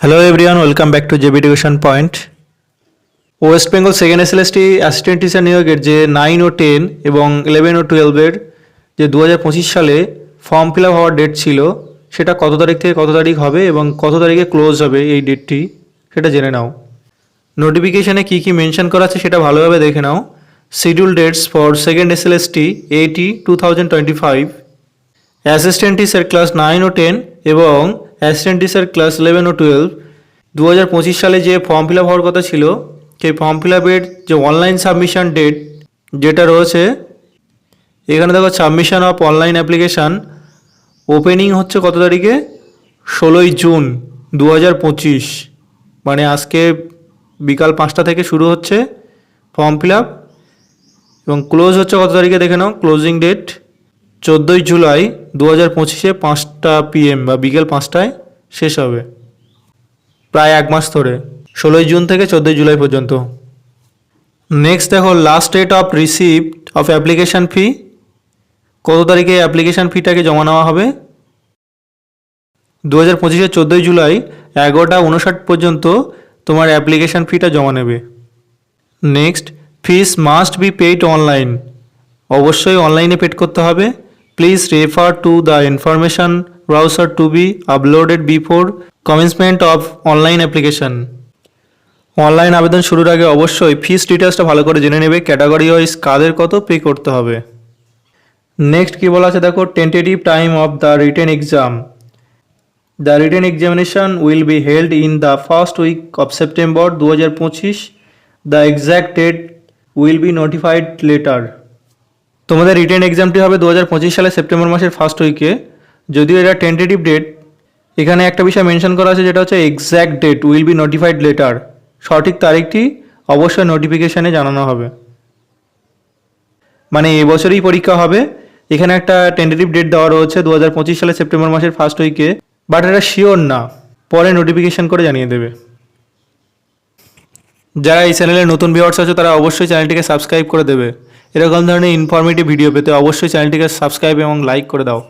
Hello everyone welcome back to JB education point West Bengal second SLST assistant teacher নিয়োগের যে nine ও ten এবং eleven ও টুয়েলভের যে দু হাজার পঁচিশ সালে ফর্ম ফিল আপ হওয়ার ডেট ছিল, সেটা কত তারিখ থেকে কত তারিখ হবে এবং কত তারিখে ক্লোজ হবে এই ডেটটি সেটা জেনে নাও। নোটিফিকেশানে কী কী মেনশন করা আছে সেটা ভালোভাবে দেখে নাও। Schedule dates for second SLST eighty two thousand twenty five assistant teacher class nine O ten এবং অ্যাসিস্ট্যান্ট ক্লাস ইলেভেন ও টুয়েলভ দু হাজার পঁচিশ সালে যে ফর্ম ফিল আপ হওয়ার কথা ছিল, সেই ফর্ম ফিল আপের যে অনলাইন সাবমিশন ডেট যেটা রয়েছে, এখানে দেখো submission of online application opening হচ্ছে কত তারিখে? ষোলোই জুন দু হাজার পঁচিশ মানে আজকে বিকাল পাঁচটা থেকে শুরু হচ্ছে ফর্ম ফিল আপ এবং ক্লোজ হচ্ছে কত তারিখে দেখে নাও? ক্লোজিং ডেট চোদ্দোই জুলাই দু হাজার পঁচিশে পাঁচটা পিএম বা বিকেল পাঁচটায় শেষ হবে। প্রায় এক মাস ধরে। ষোলোই জুন থেকে চোদ্দোই জুলাই পর্যন্ত। নেক্সট দেখো last date of receipt of application fee কত তারিখে অ্যাপ্লিকেশান ফিটাকে জমা নেওয়া হবে? দু হাজার পঁচিশে চোদ্দোই জুলাই এগারোটা উনষাট পর্যন্ত তোমার অ্যাপ্লিকেশান ফিটা জমা নেবে। Next fees must be paid online অবশ্যই অনলাইনে পেড করতে হবে। Please refer to the information browser to be uploaded before commencement of online application online আবেদন শুরুর আগে অবশ্যই ফিস ডিটেলসটা ভালো করে জেনে নেবে ক্যাটাগরি ওয়াইজ কাদের কত পে করতে হবে। নেক্সট কী বলা আছে দেখো tentative time of the written exam the written examination will be held in the first week of September দু হাজার পঁচিশ the exact date will be notified later তোমাদের রিটেন এক্সামটি হবে দু হাজার পঁচিশ সালে সেপ্টেম্বর মাসের ফার্স্ট উইকে যদিও এটা টেন্টেটিভ ডেট এখানে একটা বিষয় মেনশন করা আছে যেটা হচ্ছে exact date will be notified later সঠিক তারিখটি অবশ্যই নোটিফিকেশানে জানানো হবে। মানে এবছরই পরীক্ষা হবে। এখানে একটা টেন্টেটিভ ডেট দেওয়া রয়েছে দু হাজার পঁচিশ সালে সেপ্টেম্বর মাসের ফার্স্ট উইকে বাট এটা শিওর না। পরে নোটিফিকেশান করে জানিয়ে দেবে। যারা এই চ্যানেলে নতুন ভিউয়ার্স আছে, তারা অবশ্যই চ্যানেলটিকে সাবস্ক্রাইব করে দেবে। এরকম ধরনের ইনফরমেটিভ ভিডিও পেতে অবশ্যই চ্যানেলটিকে সাবস্ক্রাইব এবং লাইক করে দাও।